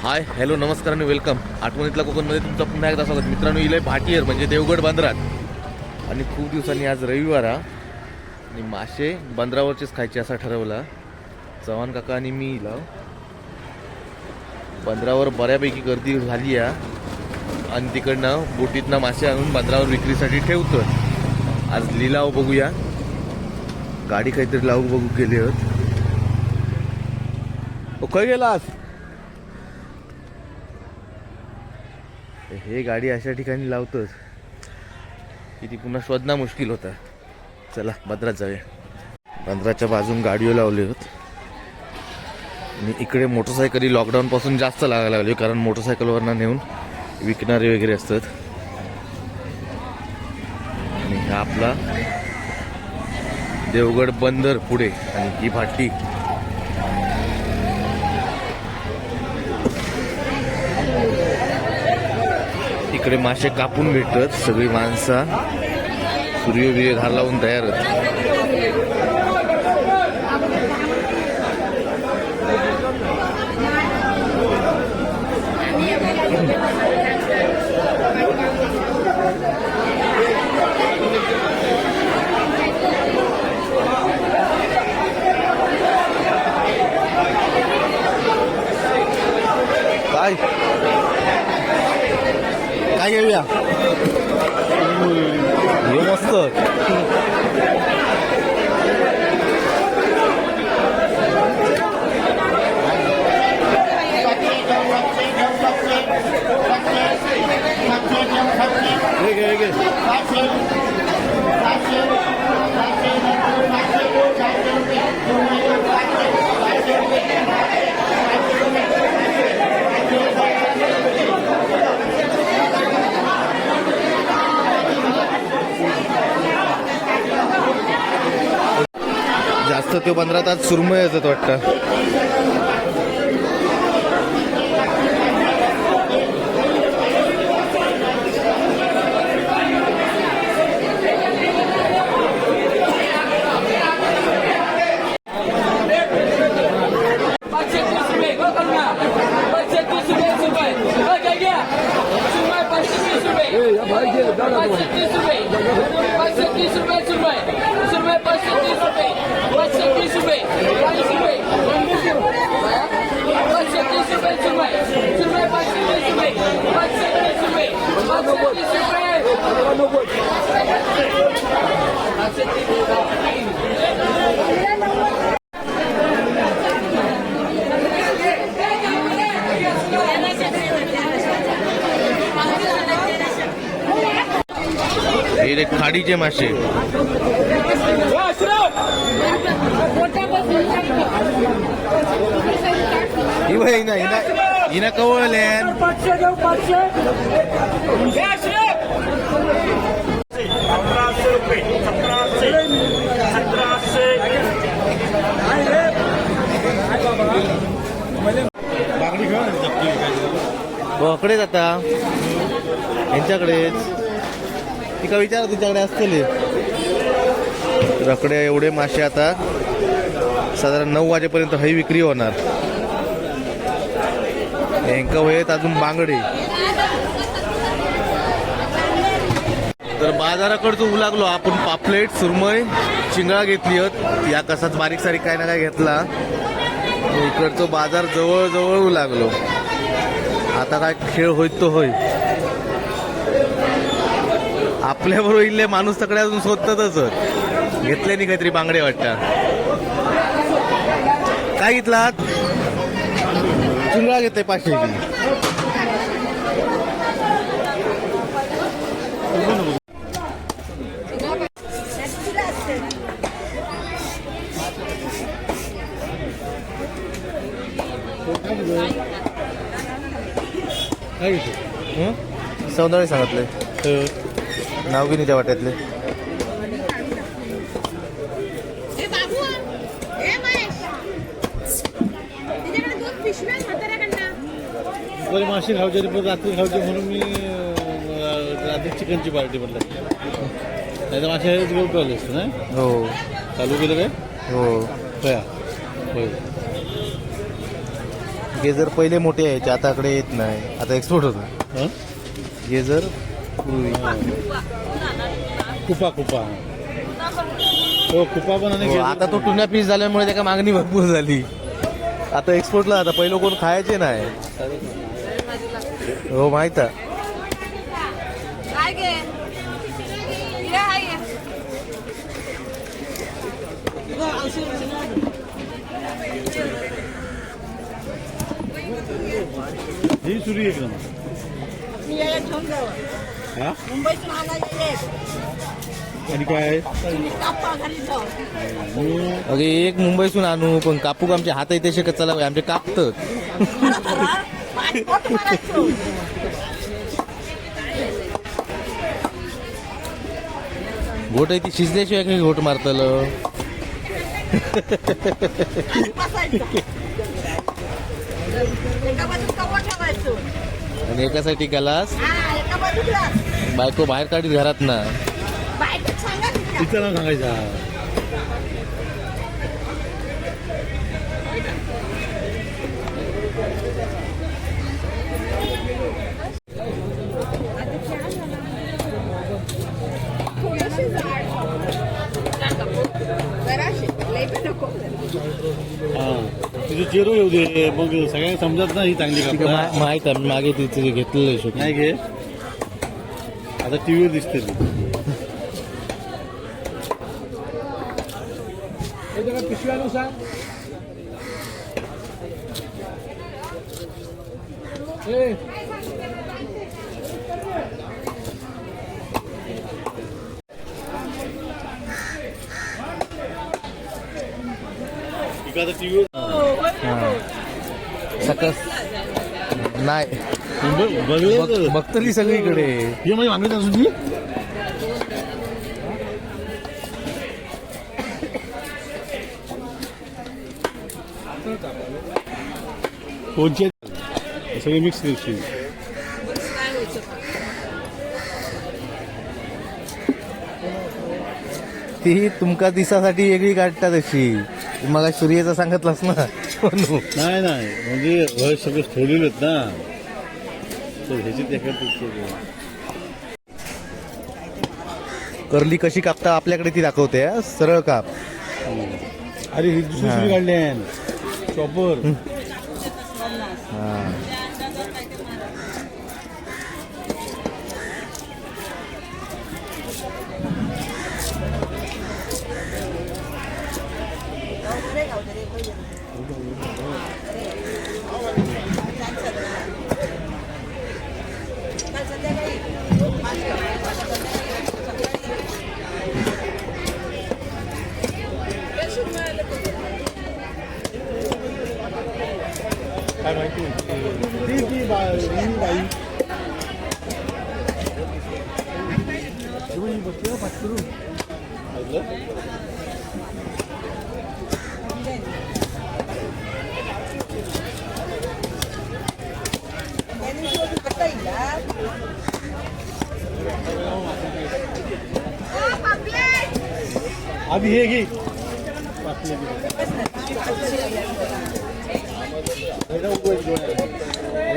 Hi hello नमस्कार आणि welcome. आठवणीतला कोकणमध्ये तुमचं पुन्हा एकदा स्वागत. मित्रांनो इले भाटीयर म्हणजे देवगड बंदरात. आणि खूप दिवसांनी आज रविवार हा. आणि मासे बंदरावरचेच खायचे असा ठरवला. चव्हाण काका आणि मी इला. बंदरावर बऱ्यापैकी गर्दी झाली आहे आणि तिकडनं बोटीतनं मासे आणून बंदरावर विक्रीसाठी ठेवतो आज लिलाव बघूया. गाडी काहीतरी लावू बघू गेले आहोत. हो, ओ, खय आज? हे गाडी अशा ठिकाणी लावतोच की ती पुन्हा शोधणं मुश्किल होता. चला बंदरात जाऊया. बंदराच्या बाजून गाडीओ लावले होत. आणि इकडे मोटरसायकली लॉकडाऊनपासून जास्त लागायला लागली कारण मोटरसायकलवरनं नेऊन विकणारे वगैरे असतात. आणि हा आपला देवगड बंदर पुढे आणि ही भाटी. इकडे मासे कापून भेटतात सगळी माणसं सूर्य बिर्य धार लावून तयार होत काय काय घेऊया हे मस्त हे जास्त ते पंधरा तास सुरमय येतात वाटतं. पाचशे तीस रुपये हो तीस रुपये तीस रुपये. पाचशे तीस रुपये पाचशे तीस रुपये सुरमई सुरमई पाचशे तीस रुपये पाचशे तीस रुपये चाळीस रुपये पाचशे तीस रुपये सुरमई सुरमई पाचशे तीस रुपये पाचशे तीस रुपये पाचशे तीस रुपये पाचशे तीस हे रे खाडीचे मासे ही बघ, हिना हिना हिना कवळल्यान पाचशे देऊ पाचशे! सतराशे रुपये सतराशे सतराशे. आता यांच्याकडेच. ती का विचार तुझ्याकडे असतील. रकडे एवढे मासे आता साधारण नऊ वाजेपर्यंत हई विक्री होणार. यांका वयत अजून बांगडे. तर बाजाराकडचं लागलो आपण पापलेट सुरमई चिंगळा घेतली आहोत या कसाच बारीक सारीक काय ना काय घेतला. इकडचं बाजार जवळजवळ जवळ लागलो. आता काय खेळ होईत तो होय. आपल्याबरोबर इल्ले माणूस तकडे अजून शोधतातच घेतले नाही काहीतरी बांगडे वाटतात काय घेतला चुंगळा घेते पाचशे. सौंदर्य सांगितले नाव बी नाही त्या वाट्यातले. बरे मासे खावचे पण रात्री खावचे म्हणून मी रात्री चिकनची पार्टी म्हटलं. नाही तर मासे गोल ठेवले असतं ना हो. चालू केलं काय? हो. होया. होय. हे जर पहिले मोठे यायचे आता कडे येत नाही. आता एक्सपोर्ट होतं. हं? हे जर पूर्वी कुपा कुपा. हो कुपा पण आणि हो, गेजर आता तो. टुन्या पीस झाल्यामुळे त्याला मागणी भरपूर झाली. आता एक्सपोर्टला आता पहिलं कोण खायचे नाही. हो माहीत हे सुरी एक नंबर. हा? मुंबईतून आणि काय? अगे एक मुंबईसून आणू पण कापूक आमचे हात येते शकत चला आमचे कापतात पोट मारायचं घोट आहे ती शिजल्याशिवाय काही घोट मारतलं? आणि एकासाठी गेलास? हा बायको बाहेर काढीत घरात ना. जाड. जराशी, लई पण नको. हा तिचं चेरू येऊ दे मग सगळ्यांना समजत ना ही चांगली मा- माहीत आहे मी मागे तिथे घेतलेलं शूट नाही घे आता टीव्हीवर दिसते ती टीव्हीवर सकाळ. नाही. बघ बघ- बघतली सगळीकडे. हे माझी मागणी असून आहे? सगळे मिक्स दिसतील ती तुमका दिसासाठी वेगळी काढतात अशी. मला सूर्याचं सांगितलंस ना. नाही नाही. म्हणजे वय सगळं आहेत ना. तर एका करली कशी कापता आपल्याकडे ती दाखवते. सरळ काप. अरे ही दुसरी सुरी काढली चॉपर 嗯。好的嗯。好 आधी हे घे.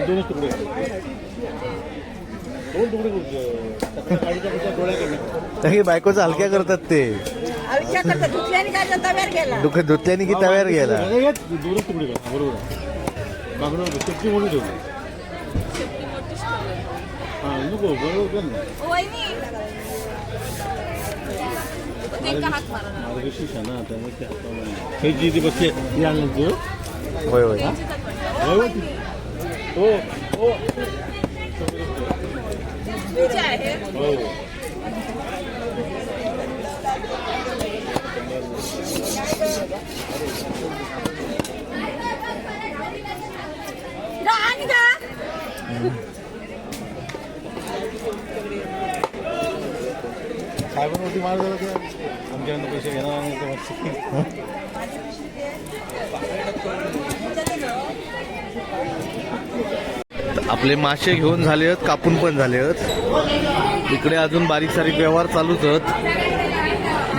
दोनच तुकडे दोन तुकडे बायकोचा हलक्या करतात ते. दुख धुतल्याने की तव्यावर गेला? दोनच तुकडे बरोबर ठेवली. हां नको बरोबर कर ना वहिनी ते का हात मारा मार्गशीर्ष आहे ना त्यामुळे ते हातामध्ये हे जी ती बसते ती आणलं तू होय होय हो हो हो तुझे आहे हो जा आणि जा. साहेबांवरती मार झाला तर. आमच्याकडनं पैसे घेणार नाही तर आपले मासे घेऊन झाले आहेत कापून पण झाले आहेत. इकडे अजून बारीक सारीक व्यवहार चालूच आहेत.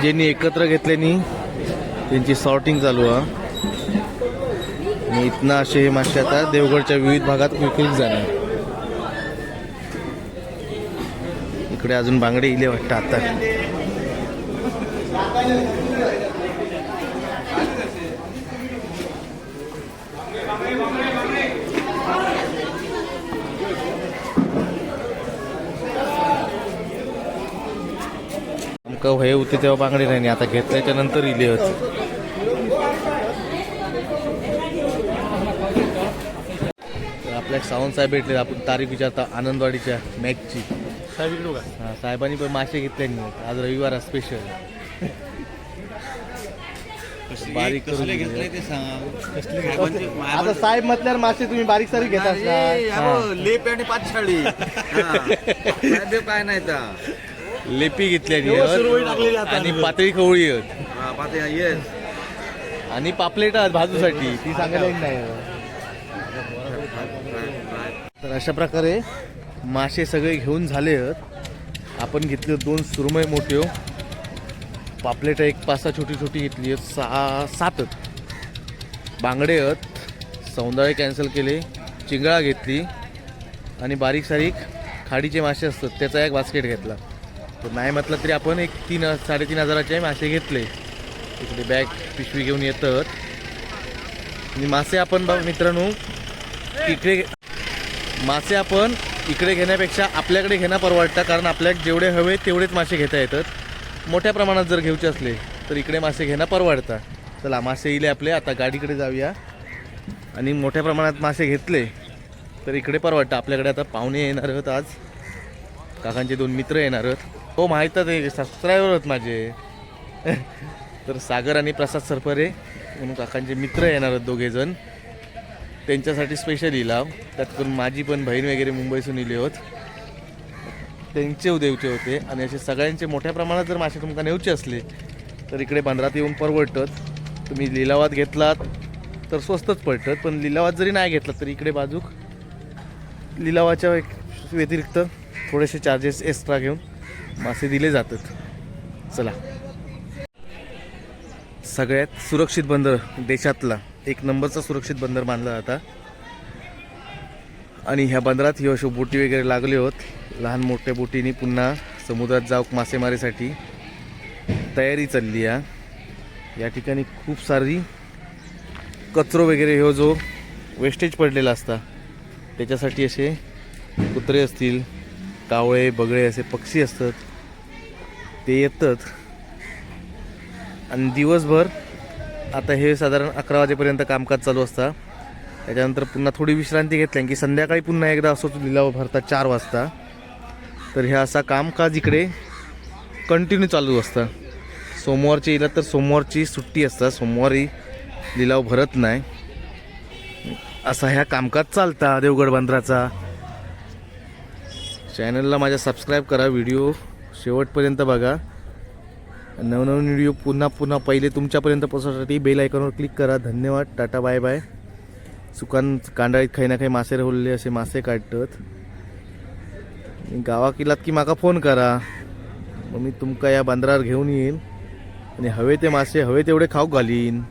ज्यांनी एकत्र घेतल्यानी त्यांची सॉर्टिंग चालू आहे. आणि इथनं असे हे मासे आता देवगडच्या विविध भागात विकले जाणार इकडे अजून बांगडे इले वाटतं आता. आमका वय होते तेव्हा बांगडे नाही आता घेतल्याच्या नंतर इले होत. तर आपल्या सावंत साहेब भेटले आपण तारीख विचारता आनंदवाडीच्या मॅचची साहेब इकडे बघा हा, साहेबांनी पण मासे घेतले नाही आज रविवार स्पेशल बारीक आता साहेब म्हटल्यावर मासे तुम्ही बारीक सारीक घेत लेप आणि पाच शाळी काय नाही लेपी आहेत. आता आणि. पातळी खवळी आहेत. येस आणि पापलेट आहेत भाजूसाठी ती सांगायला एक नाही. तर अशा प्रकारे मासे सगळे घेऊन झाले आहेत. आपण घेतले दोन सुरमई मोठे. पापलेट एक पाच सहा छोटी छोटी घेतली आहेत. सहा सात आहेत. बांगडे आहेत. सौंदाळे कॅन्सल केले. चिंगळा घेतली. आणि बारीक सारीक खाडीचे मासे असतात. त्याचा एक बास्केट घेतला. तर नाही म्हटलं तरी आपण एक तीन साडेतीन हजाराचे मासे घेतले. इकडे बॅग पिशवी घेऊन येतात. आणि मासे आपण बघ मित्रांनो इकडे मासे आपण इकडे घेण्यापेक्षा आपल्याकडे घेणं परवडतं कारण आपल्याला जेवढे हवे तेवढेच मासे घेता येतात. मोठ्या प्रमाणात जर घ्यायचे असले तर इकडे मासे घेणं परवडतं. चला मासे इले आपले आता गाडीकडे जाऊया. आणि मोठ्या प्रमाणात मासे घेतले तर इकडे परवडतं. आपल्याकडे आता पाहुणे येणार आहेत आज. काकांचे दोन मित्र येणार आहेत. हो माहीतच आहे. सबस्क्रायबर आहेत माझे. तर सागर आणि प्रसाद सरपरे म्हणून काकांचे मित्र येणार आहेत दोघेजण. त्यांच्यासाठी स्पेशल इलाव. त्यात करून माझी पण बहीण वगैरे मुंबईतून इले होत. त्यांचे देवचे होते. आणि असे सगळ्यांचे मोठ्या प्रमाणात जर मासे तुमका नेऊचे असले तर इकडे बंदरात येऊन परवडतात. तुम्ही लिलावात घेतलात तर स्वस्तच पडतात. पण लिलावात जरी नाही घेतलात तर इकडे बाजूक लिलावाच्या व्यतिरिक्त थोडेसे चार्जेस एक्स्ट्रा घेऊन. मासे दिले जातात. चला. सगळ्यात सुरक्षित बंदर देशातला एक नंबरचा सुरक्षित बंदर मानला जाता. आणि ह्या बंदरात ही अशो बोटी वगैरे लागले होत. लहान मोठ्या बोटीने पुन्हा समुद्रात जाऊक मासेमारीसाठी तयारी चालली आहे. या ठिकाणी खूप सारी कचरो वगैरे हो जो वेस्टेज पडलेला असता त्याच्यासाठी असे कुत्रे असतील कावळे बगळे असे पक्षी असतात. ते येतात. आणि दिवसभर आता हे साधारण अकरा वाजेपर्यंत कामकाज चालू असतं. त्याच्यानंतर पुन्हा थोडी विश्रांती घेतली की संध्याकाळी पुन्हा एकदा असं लिलाव भरता चार वाजता. तर हे असा कामकाज इकडे कंटिन्यू चालू असतं. सोमवारची येईल तर सोमवारची सुट्टी असतात सोमवारी लिलाव भरत नाही. असा ह्या कामकाज चालता देवगड बंदराचा. चॅनलला माझ्या सबस्क्राईब करा व्हिडिओ शेवटपर्यंत बघा. नवनवीन व्हिडिओ पुन्हा पुन्हा पहिले तुमच्यापर्यंत पोहोचण्यासाठी बेल आयकॉनवर क्लिक करा. धन्यवाद. टाटा बाय बाय सुकान कांडाळीत काही ना काही मासे राहुलेले असे मासे काढतात. गावा किल्लात की माका फोन करा. मग मी तुमका या बंदरावर घेऊन येईन आणि हवे ते मासे हवे तेवढे खाऊ घालीन.